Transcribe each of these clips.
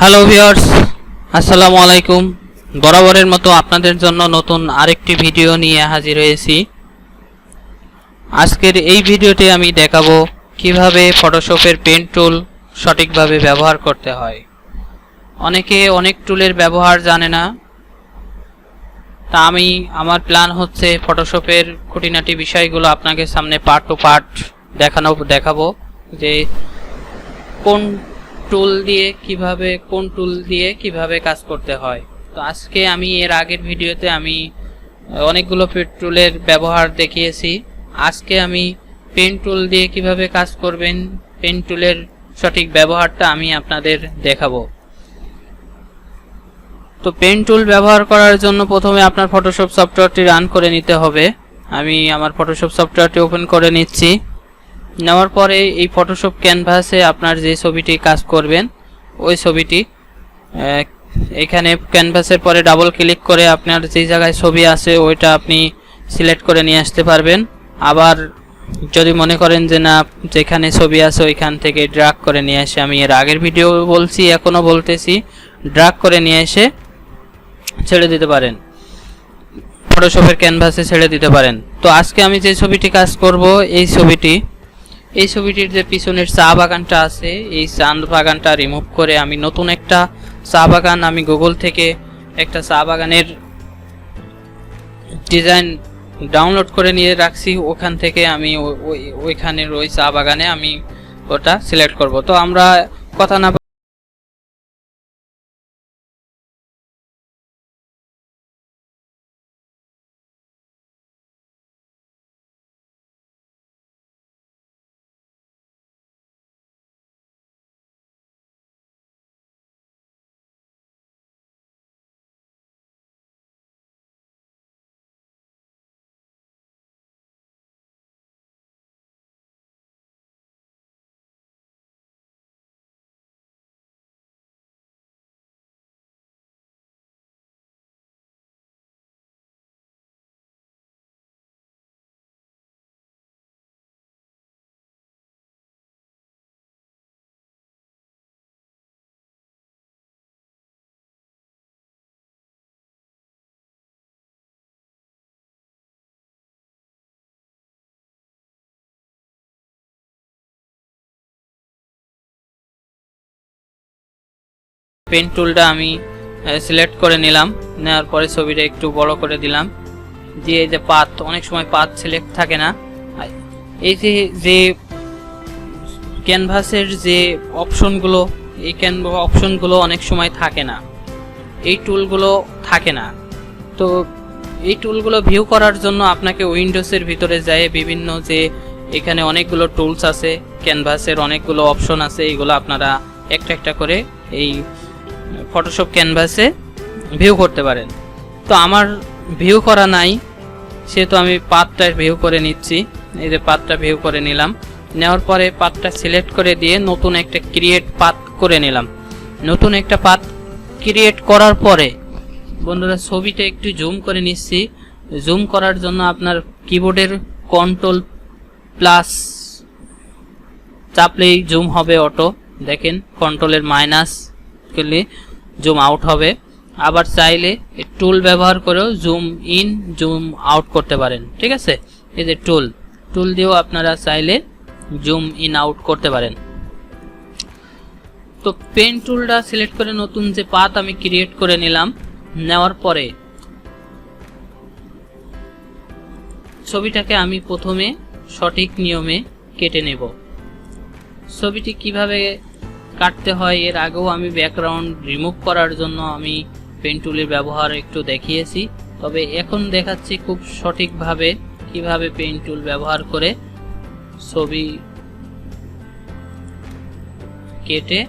Hello viewers আসসালামু আলাইকুম। বরাবরের মতো আপনাদের জন্য নতুন আরেকটি ভিডিও নিয়ে হাজির হয়েছি। আজকের এই ভিডিওতে আমি দেখাবো কীভাবে ফটোশপের পেন টুল সঠিকভাবে ব্যবহার করতে হয়। অনেকে অনেক টুলের ব্যবহার জানে না। তা আমি, আমার প্ল্যান হচ্ছে ফটোশপের খুঁটিনাটি বিষয়গুলো আপনাকে সামনে পার্ট টু পার্ট দেখানো, দেখাবো যে কোন টুল দিয়ে কীভাবে, কোন টুল দিয়ে কীভাবে কাজ করতে হয়। তো আজকে আমি, এর আগের ভিডিওতে আমি অনেকগুলো টুলের ব্যবহার দেখিয়েছি। আজকে আমি পেন টুল দিয়ে কীভাবে কাজ করবেন পেন টুলের সঠিক ব্যবহারটা আমি আপনাদের দেখাবো। তো পেন টুল ব্যবহার করার জন্য প্রথমে আপনার ফটোশপ সফটওয়্যারটি রান করে নিতে হবে। আমি আমার ফটোশপ সফটওয়্যারটি ওপেন করে নিচ্ছি। নেওয়ার পরে এই ফটোশপ ক্যানভাসে আপনার যে ছবিটি কাজ করবেন, ওই ছবিটি এখানে ক্যানভাসের পরে ডাবল ক্লিক করে আপনার যেই জায়গায় ছবি আছে, ওইটা আপনি সিলেক্ট করে নিয়ে আসতে পারবেন। আবার যদি মনে করেন যে না, যেখানে ছবি আছে ওইখান থেকে ড্রাগ করে নিয়ে এসে আমি এর আগের ভিডিও বলছি, এখনও বলতেছি ড্রাগ করে নিয়ে এসে ছেড়ে দিতে পারেন। ফটোশপের ক্যানভাসে ছেড়ে দিতে পারেন। তো আজকে আমি যে ছবিটি কাজ করব, এই ছবিটি এই ছবিটির যে পিছনের চা বাগানটা আছে, এই চা বাগানটা রিমুভ করে আমি নতুন একটা চা বাগান, আমি গুগল থেকে একটা চা বাগানের ডিজাইন ডাউনলোড করে নিয়ে রাখছি। ওখান থেকে আমি ওইখানের ওই চা বাগানে আমি ওটা সিলেক্ট করব। তো আমরা কথা না পেন টুলটা আমি সিলেক্ট করে নিলাম। নেওয়ার পরে ছবিটা একটু বড় করে দিলাম। দিয়ে যে পাত, অনেক সময় পাত সিলেক্ট থাকে না। এই যে যে ক্যানভাসের যে অপশনগুলো এই ক্যান অপশনগুলো অনেক সময় থাকে না। এই টুলগুলো থাকে না। তো এই টুলগুলো ভিউ করার জন্য আপনাকে উইন্ডোজের ভিতরে যায় বিভিন্ন যে এখানে অনেকগুলো টুলস আছে ক্যানভাসের অনেকগুলো অপশন আছে এইগুলো আপনারা একটা একটা করে এই ফটোশপ ক্যানভাসে ভিউ করতে পারেন। তো আমার ভিউ করা নাই, সেহেতু আমি পাতটা ভিউ করে নিচ্ছি। এই যে পাতটা ভিউ করে নিলাম। নেওয়ার পরে পাতটা সিলেক্ট করে দিয়ে নতুন একটা ক্রিয়েট পাত করে নিলাম। নতুন একটা পাত ক্রিয়েট করার পরে, বন্ধুরা, ছবিটা একটু জুম করে নিচ্ছি। জুম করার জন্য আপনার কিবোর্ডের কন্ট্রোল প্লাস চাপলেই জুম হবে অটো দেখেন কন্ট্রোলের মাইনাস করলে জুম আউট হবে। আবার চাইলে টুল ব্যবহার করেও জুম ইন জুম আউট করতে পারেন। ঠিক আছে? এই যে টুল টুল দিয়েও আপনারা চাইলে জুম ইন আউট করতে পারেন। তো পেন টুলটা সিলেক্ট করে নতুন যে পাত আমি ক্রিয়েট করে নিলাম, নেওয়ার পরে ছবিটাকে আমি প্রথমে সঠিক নিয়মে কেটে নেব। ছবিটি কীভাবে কাটতে হয়। এর আগেও আমি ব্যাকগ্রাউন্ড রিমুভ করার জন্য আমি পেন টুলের ব্যবহার একটু দেখিয়েছি। তবে এখন দেখাচ্ছি খুব সঠিকভাবে কীভাবে পেন টুল ব্যবহার করে ছবি কেটে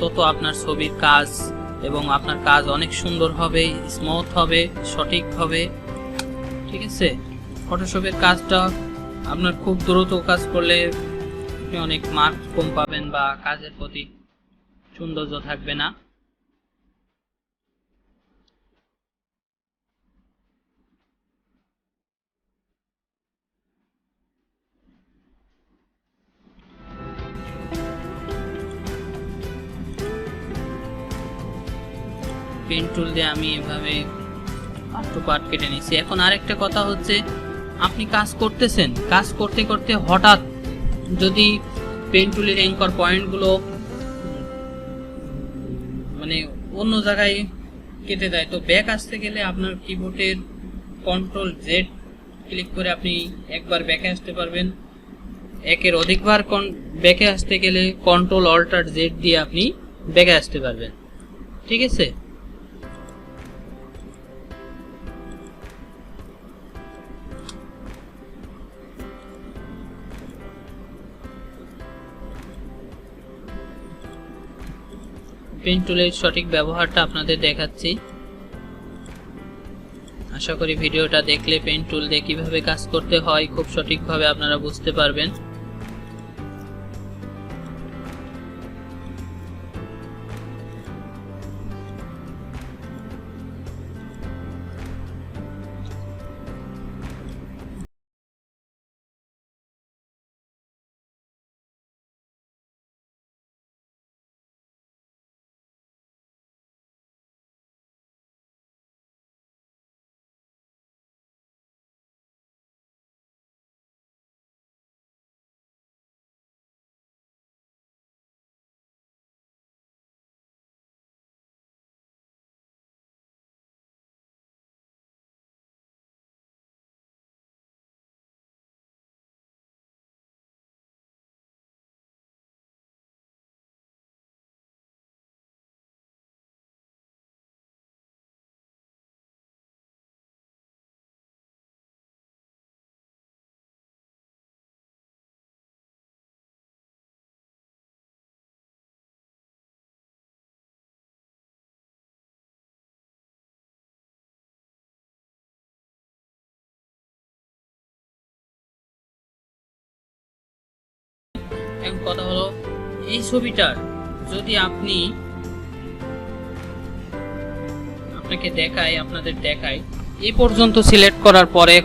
তত আপনার ছবির কাজ এবং আপনার কাজ অনেক সুন্দর হবে স্মুথ হবে, সঠিক হবে। ঠিক আছে? ফটোশপের কাজটা আপনার খুব দ্রুত কাজ করলে আপনি অনেক মার্ক কম পাবেন বা কাজের প্রতি সৌন্দর্য থাকবে না। পেন টুল দিয়ে আমি এভাবে পার্ট টু পার্ট কেটে নিচ্ছি এখন আরেকটা কথা হচ্ছে, আপনি কাজ করতেছেন, কাজ করতে করতে হঠাৎ যদি পেন টুলের অ্যাঙ্কর পয়েন্টগুলো মানে অন্য জায়গায় কেটে দেয়, তো ব্যাক আসতে গেলে আপনার কিবোর্ডের কন্ট্রোল জেড ক্লিক করে আপনি একবার ব্যাকে আসতে পারবেন। একের অধিকবার ব্যাকে আসতে গেলে কন্ট্রোল অল্টার জেড দিয়ে আপনি ব্যাকে আসতে পারবেন। ঠিক আছে? পেন টুলের সঠিক ব্যবহারটা আপনাদের দেখাচ্ছি। আশা করি ভিডিওটা দেখলে পেন টুল দিয়ে কীভাবে কাজ করতে হয়, খুব সঠিকভাবে আপনারা বুঝতে পারবেন। এখন কথা হলো, এই ছবিটার যদি আপনি আপনাকে দেখায়, আপনাদের দেখায়, এই পর্যন্ত সিলেক্ট করার পরে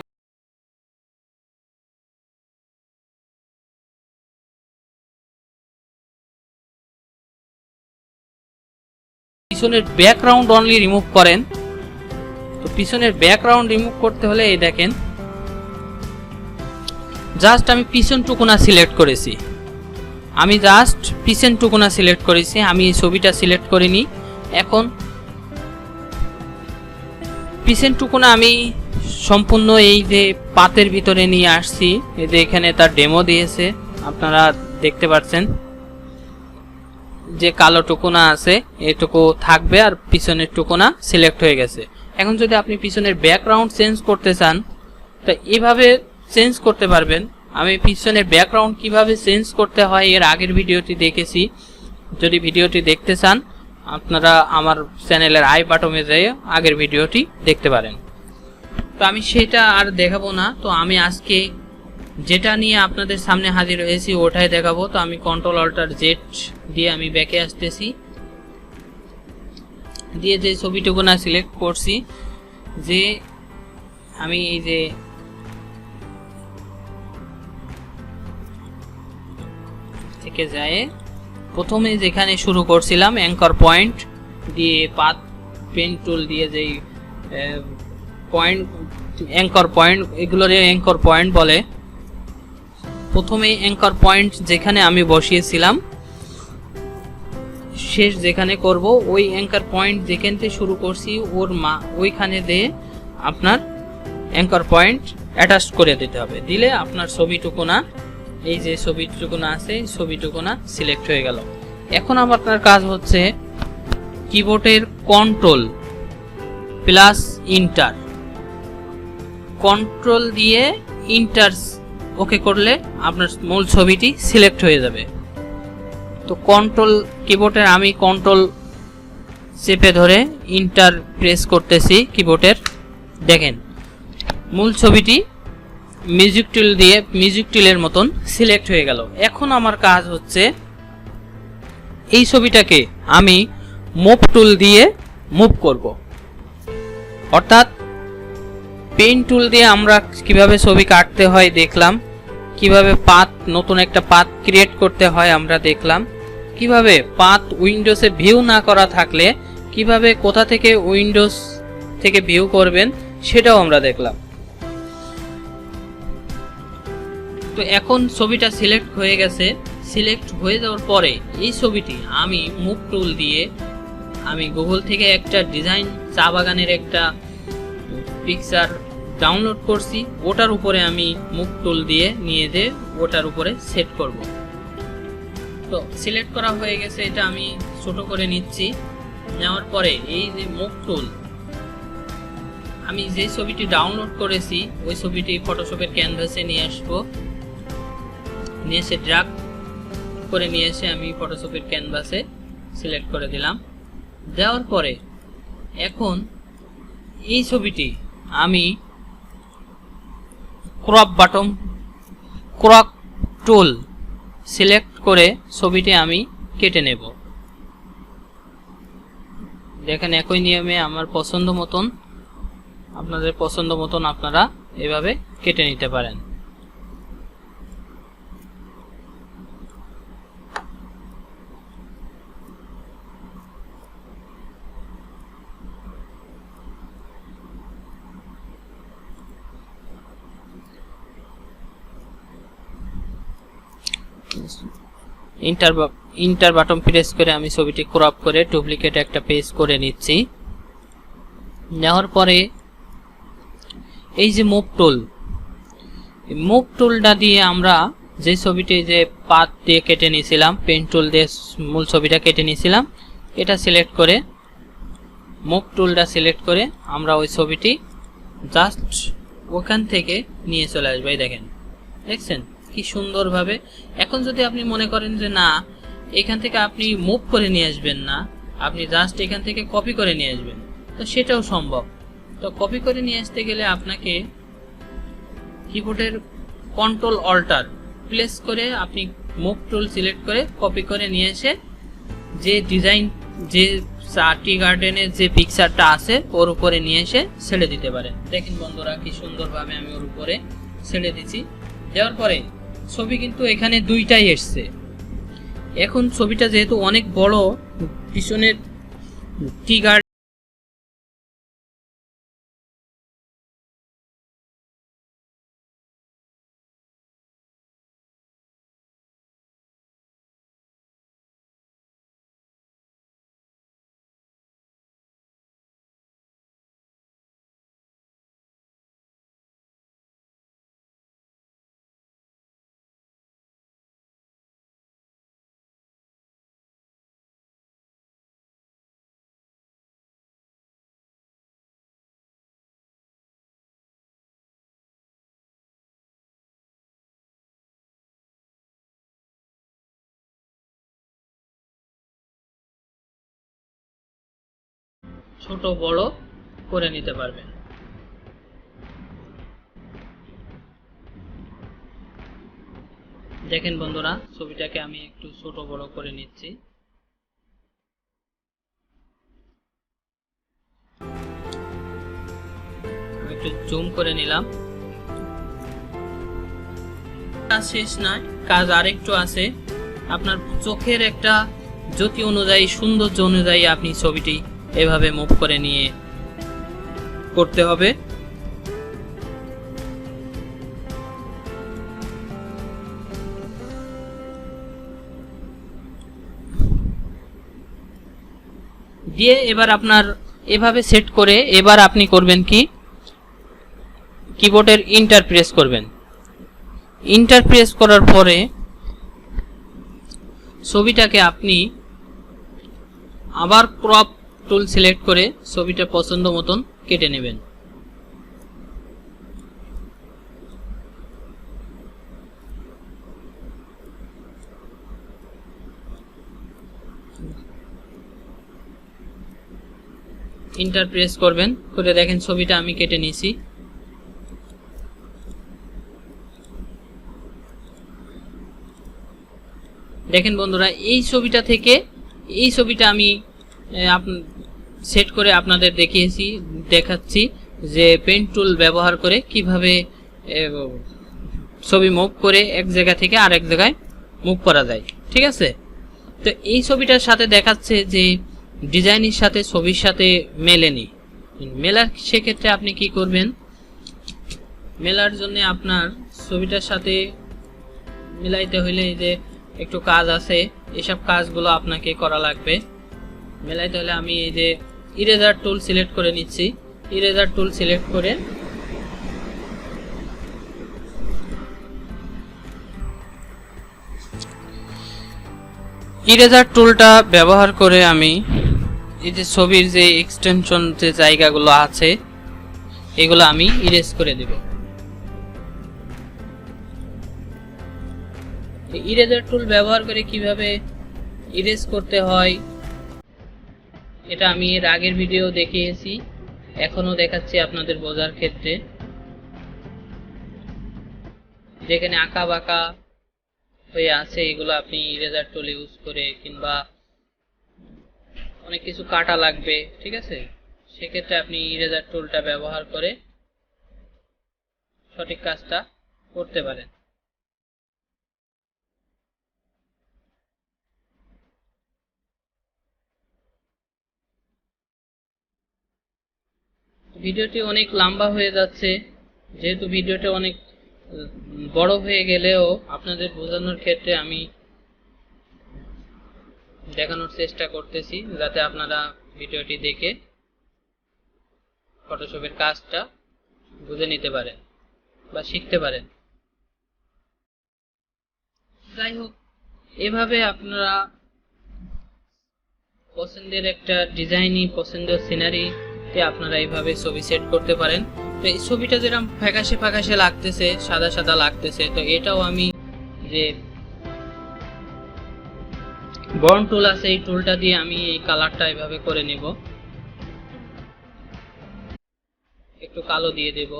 পিছনের ব্যাকগ্রাউন্ড অনলি রিমুভ করেন। তো পিছনের ব্যাকগ্রাউন্ড রিমুভ করতে হলে এই দেখেন জাস্ট আমি পিছন টুকুনা সিলেক্ট করেছি। আমি জাস্ট পিছন টুকুনা সিলেক্ট করেছি, আমি এই ছবিটা সিলেক্ট করিনি। এখন পিছন টুকুনা আমি সম্পূর্ণ এই যে পাতের ভিতরে নিয়ে আসছি, এই যে এখানে তার ডেমো দিয়েছে, আপনারা দেখতে পাচ্ছেন। যে কালো টুকুনা আছে, এটুকু থাকবে আর পিছনের টুকুনা সিলেক্ট হয়ে গেছে। এখন যদি আপনি পিছনের ব্যাকগ্রাউন্ড চেঞ্জ করতে চান, তো এভাবে চেঞ্জ করতে পারবেন। আমি পিছনের ব্যাকগ্রাউন্ড কীভাবে চেঞ্জ করতে হয় এর আগের ভিডিওটি দেখেছি। যদি ভিডিওটি দেখতে চান, আপনারা আমার চ্যানেলের আই বাটমে যেয়ে আগের ভিডিওটি দেখতে পারেন। তো আমি সেটা আর দেখাবো না। তো আমি আজকে যেটা নিয়ে আপনাদের সামনে হাজির হয়েছি ওটাই দেখাবো। তো আমি কন্ট্রোল অল্টার জেট দিয়ে আমি ব্যাকে আসতেছি। দিয়ে যে ছবিটুকু না সিলেক্ট করছি, যে আমি এই যে থেকে যায়। প্রথমে যেখানে শুরু করছিলাম অ্যাঙ্কর পয়েন্ট দিয়ে পাত পেন টুল দিয়ে যেই পয়েন্ট অ্যাঙ্কর পয়েন্ট এগুলোর অ্যাঙ্কর পয়েন্ট বলে। প্রথমে অ্যাঙ্কর পয়েন্ট যেখানে আমি বসিয়েছিলাম, শেষ যেখানে করব, ওই অ্যাঙ্কার পয়েন্ট যেখান থেকে শুরু করছি, ওর মা, ওইখানে দিয়ে আপনার অ্যাঙ্কর পয়েন্ট অ্যাটাচ করে দিতে হবে। দিলে আপনার ছবিটুকু না এই যে ছবিটুকু না আছে ছবিটুকু না সিলেক্ট হয়ে গেল। এখন আপনার কাজ হচ্ছে কিবোর্ডের কন্ট্রোল প্লাস ইন্টার কন্ট্রোল দিয়ে ইন্টার ওকে করলে আপনার মূল ছবিটি সিলেক্ট হয়ে যাবে। তো কন্ট্রোল কিবোর্ডের আমি কন্ট্রোল চেপে ধরে ইন্টার প্রেস করতেছি কিবোর্ডের দেখেন, মূল ছবিটি মিউজিক টুল দিয়ে মিউজিক টুলের মতন সিলেক্ট হয়ে গেল। এখন আমার কাজ হচ্ছে এই ছবিটাকে আমি মুভ টুল দিয়ে মুভ করব। অর্থাৎ পেন টুল দিয়ে আমরা কীভাবে ছবি কাটতে হয় দেখলাম, কীভাবে পাত, নতুন একটা পাত ক্রিয়েট করতে হয় আমরা দেখলাম, কীভাবে পাত উইন্ডোজে ভিউ না করা থাকলে, কীভাবে কোথা থেকে উইন্ডোজ থেকে ভিউ করবেন সেটাও আমরা দেখলাম। তো এখন ছবিটা সিলেক্ট হয়ে গেছে। সিলেক্ট হয়ে যাওয়ার পরে এই ছবিটি আমি মুখ টুল দিয়ে আমি গুগল থেকে একটা ডিজাইন চা বাগানের একটা পিকচার ডাউনলোড করছি। ওটার উপরে আমি মুখ টুল দিয়ে নিয়ে যে ওটার উপরে সেট করব। তো সিলেক্ট করা হয়ে গেছে, এটা আমি ছোট করে নিচ্ছি। নেওয়ার পরে এই যে মুখ টুল, আমি যে ছবিটি ডাউনলোড করেছি, ওই ছবিটি ফটোশপের ক্যানভাসে নিয়ে আসব। নিয়ে এসে ড্রাগ করে নিয়ে এসে আমি ফটোশপের ক্যানভাসে সিলেক্ট করে দিলাম। দেওয়ার পরে এখন এই ছবিটি আমি crop button crop tool select করে ছবিটি আমি কেটে নেব। দেখেন একই নিয়মে আমার পছন্দ মতন, আপনাদের পছন্দ মতন আপনারা এভাবে কেটে নিতে পারেন। ইন্টার ইন্টার বাটন প্রেস করে আমি ছবিটি ক্রপ করে ডুপ্লিকেট একটা পেজ করে নিচ্ছি। নেওয়ার পরে এই যে মুভ টুল মুভ টুলটা দিয়ে আমরা যে ছবিটি যে পাত দিয়ে কেটে নিয়েছিলাম পেন টুল দিয়ে মূল ছবিটা কেটে নিয়েছিলাম, এটা সিলেক্ট করে মুভ টুলটা সিলেক্ট করে আমরা ওই ছবিটি জাস্ট ওখান থেকে নিয়ে চলে আসব। এই দেখেন, দেখছেন? কি সুন্দরভাবে। এখন যদি আপনি মনে করেন যে না, এখান থেকে আপনি মুভ করে নিয়ে আসবেন না, আপনি জাস্ট এখান থেকে কপি করে নিয়ে আসবেন, তো সেটাও সম্ভব। তো কপি করে নিয়ে আসতে গেলে আপনাকে কিবোর্ডের কন্ট্রোল অল্টার প্লেস করে আপনি মুভ টুল সিলেক্ট করে কপি করে নিয়ে এসে যে ডিজাইন যে চারটি গার্ডেনের যে পিকচারটা আছে, ওর উপরে নিয়ে এসে ছেড়ে দিতে পারেন। দেখেন বন্ধুরা, কি সুন্দরভাবে আমি ওর উপরে ছেড়ে দিচ্ছি দেওয়ার পরে ছবি কিন্তু এখানে দুইটাই এসছে। এখন ছবিটা যেহেতু অনেক বড় পিছনের টি ছোট বড় করে নিতে পারবেন। দেখেন বন্ধুরা, ছবিটাকে আমি একটু ছোট বড় করে নিচ্ছি। একটু জুম করে নিলাম। শেষ নয় কাজ আরেকটু আছে। আপনার চোখের একটা জ্যোতি অনুযায়ী, সৌন্দর্য অনুযায়ী আপনি ছবিটি এভাবে মুভ করে নিয়ে করতে হবে। দিয়ে এবার আপনার এভাবে সেট করে এবার আপনি করবেন কি? কিবোর্ডের ইন্টার প্রেস করবেন। ইন্টার প্রেস করার পরে ছবিটাকে আপনি আবার ক্রপ টুল সিলেক্ট করে ছবিটা পছন্দ মতন কেটে নেবেন। ইন্টার প্রেস করবেন, করে দেখেন ছবিটা আমি কেটে নিয়েছি। দেখেন বন্ধুরা, এই ছবিটা থেকে, এই ছবিটা আমি সেট করে আপনাদের দেখিয়েছি, দেখাচ্ছি যে পেন টুল ব্যবহার করে কীভাবে ছবি মুভ করে এক জায়গা থেকে আরেক জায়গায় মুভ করা যায়। ঠিক আছে? তো এই ছবিটার সাথে দেখাচ্ছে যে ডিজাইনের সাথে ছবির সাথে মেলেনি। মেলার সেক্ষেত্রে আপনি কি করবেন? মেলার জন্য আপনার ছবিটার সাথে মিলাইতে হইলে যে একটু কাজ আছে, এসব কাজগুলো আপনাকে করা লাগবে। মেলাইতে হলে আমি এই যে ইরেজার টুল সিলেক্ট করে নিচ্ছি। ইরেজার টুল সিলেক্ট করে ইরেজার টুলটা ব্যবহার করে আমি এই যে ছবির যে এক্সটেনশন যে জায়গাগুলো আছে, এগুলো আমি ইরেজ করে দেব। ইরেজার টুল ব্যবহার করে কীভাবে ইরেজ করতে হয় এটা আমি এর আগের ভিডিও দেখিয়েছি এখনও দেখাচ্ছি আপনাদের বোঝার ক্ষেত্রে। যেখানে আঁকা বাঁকা হয়ে আছে, এগুলো আপনি ইরেজার টুল ইউজ করে কিংবা অনেক কিছু কাটা লাগবে, ঠিক আছে? সেক্ষেত্রে আপনি ইরেজার টুলটা ব্যবহার করে সঠিক কাজটা করতে পারেন। ভিডিওটি অনেক লম্বা হয়ে যাচ্ছে। যেহেতু ভিডিওটা অনেক বড় হয়ে গেলেও আপনাদের বোঝানোর ক্ষেত্রে আমি দেখানোর চেষ্টা করতেছি যাতে আপনারা ভিডিওটি দেখে ফটোশপের কাজটা বুঝে নিতে পারেন বা শিখতে পারেন। যাই হোক, এভাবে আপনারা পছন্দের একটা ডিজাইনই, পছন্দের সিনারিতে আপনারা এইভাবে ছবি সেট করতে পারেন। তো এই ছবিটা যেরকম ফ্যাকাশে ফ্যাকাশে লাগতেছে, সাদা সাদা লাগতেছে, তো এটাও আমি যে বর্ন টুল আছে, এই টুলটা দিয়ে আমি এই কালারটা এভাবে করে নিব। একটু কালো দিয়ে দেব।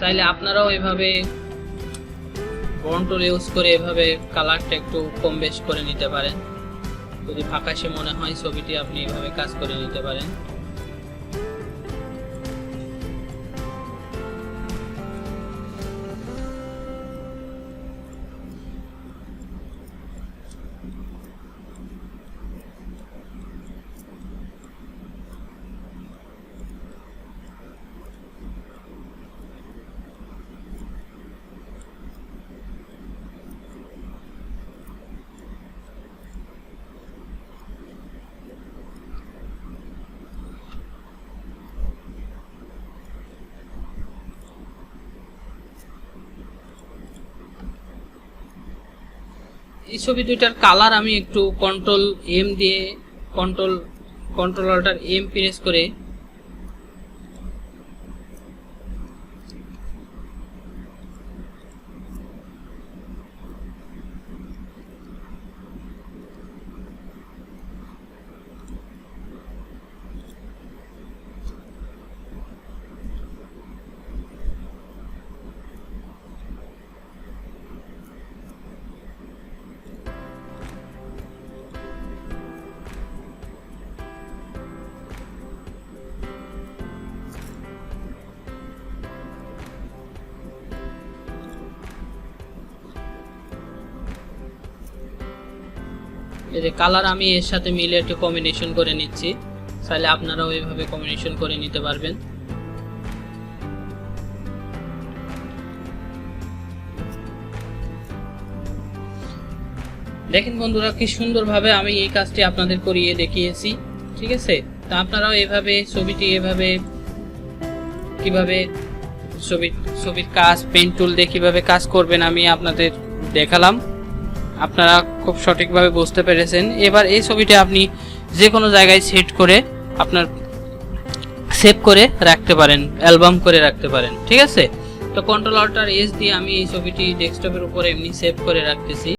চাইলে আপনারাও এভাবে টুল ইউজ করে এভাবে কালারটা একটু কম বেশ করে নিতে পারেন। যদি ফাঁকাশে মনে হয় ছবিটি আপনি এভাবে কাজ করে নিতে পারেন। এই ছবি দুইটার কালার আমি একটু কন্ট্রোল এম দিয়ে control control alter M press করে এই যে কালার আমি এর সাথে মিলে একটু কম্বিনেশন করে নিচ্ছি। চাইলে আপনারাও এইভাবে কম্বিনেশন করে নিতে পারবেন। দেখেন বন্ধুরা, কি সুন্দরভাবে আমি এই কাজটি আপনাদের করিয়ে দেখিয়েছি, ঠিক আছে? তা আপনারাও এভাবে ছবিটি এভাবে কীভাবে ছবি ছবির কাজ পেন টুল দিয়ে কীভাবে কাজ করবেন আমি আপনাদের দেখালাম। আপনারা খুব সঠিকভাবে বুঝতে পেরেছেন। এবার এই ছবিটা আপনি যে কোনো জায়গায় সেট করে আপনার সেভ করে রাখতে পারেন অ্যালবাম করে রাখতে পারেন, ঠিক আছে? তো কন্ট্রোল অল্টার এস দিয়ে আমি এই ছবিটি ডেস্কটপের উপরে এমনি সেভ করে রাখতেছি।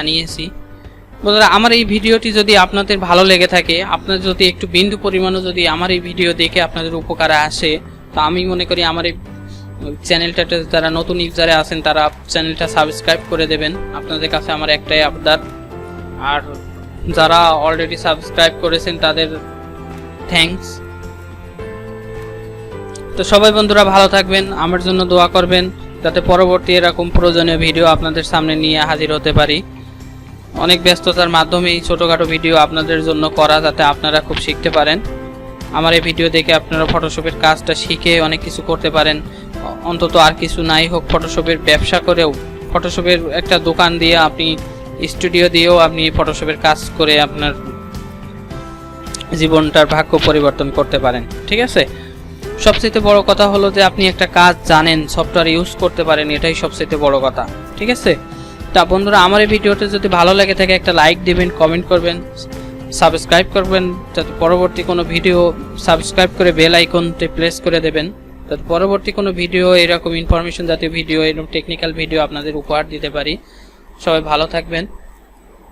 জানিয়েছি। বন্ধুরা, আমার এই ভিডিওটি যদি আপনাদের ভালো লেগে থাকে, আপনার যদি একটু বিন্দু পরিমাণও যদি আমার এই ভিডিও দেখে আপনাদের উপকারে আসে, তো আমি মনে করি আমার এই চ্যানেলটাতে যারা নতুন ইউজারে আছেন, তারা চ্যানেলটা সাবস্ক্রাইব করে দেবেন। আপনাদের কাছে আমার একটাই আবদার। আর যারা অলরেডি সাবস্ক্রাইব করেছেন, তাদের থ্যাঙ্কস তো সবাই বন্ধুরা, ভালো থাকবেন, আমার জন্য দোয়া করবেন, যাতে পরবর্তী এরকম প্রয়োজনীয় ভিডিও আপনাদের সামনে নিয়ে হাজির হতে পারি। অনেক ব্যস্ততার মাধ্যমে এই ছোটোখাটো ভিডিও আপনাদের জন্য করা যাতে আপনারা খুব শিখতে পারেন। আমার এই ভিডিও দেখে আপনারা ফটোশপের কাজটা শিখে অনেক কিছু করতে পারেন। অন্তত আর কিছু নাই হোক ফটোশপের ব্যবসা করেও ফটোশপের একটা দোকান দিয়ে আপনি স্টুডিও দিয়েও আপনি ফটোশপের কাজ করে আপনার জীবনটার ভাগ্য পরিবর্তন করতে পারেন, ঠিক আছে? সবচেয়ে বড় কথা হলো যে আপনি একটা কাজ জানেন, সফটওয়্যার ইউজ করতে পারেন, এটাই সবচেয়ে বড় কথা, ঠিক আছে? তা বন্ধুরা, আমার এই ভিডিওটা যদি ভালো লাগে থাকে, একটা লাইক দিবেন কমেন্ট করবেন সাবস্ক্রাইব করবেন, যাতে পরবর্তী কোনো ভিডিও সাবস্ক্রাইব করে বেল আইকনতে প্রেস করে দেবেন, যাতে পরবর্তী কোনো ভিডিও এরকম ইনফরমেশন জাতীয় ভিডিও এরকম টেকনিক্যাল ভিডিও আপনাদের উপহার দিতে পারি। সবাই ভালো থাকবেন।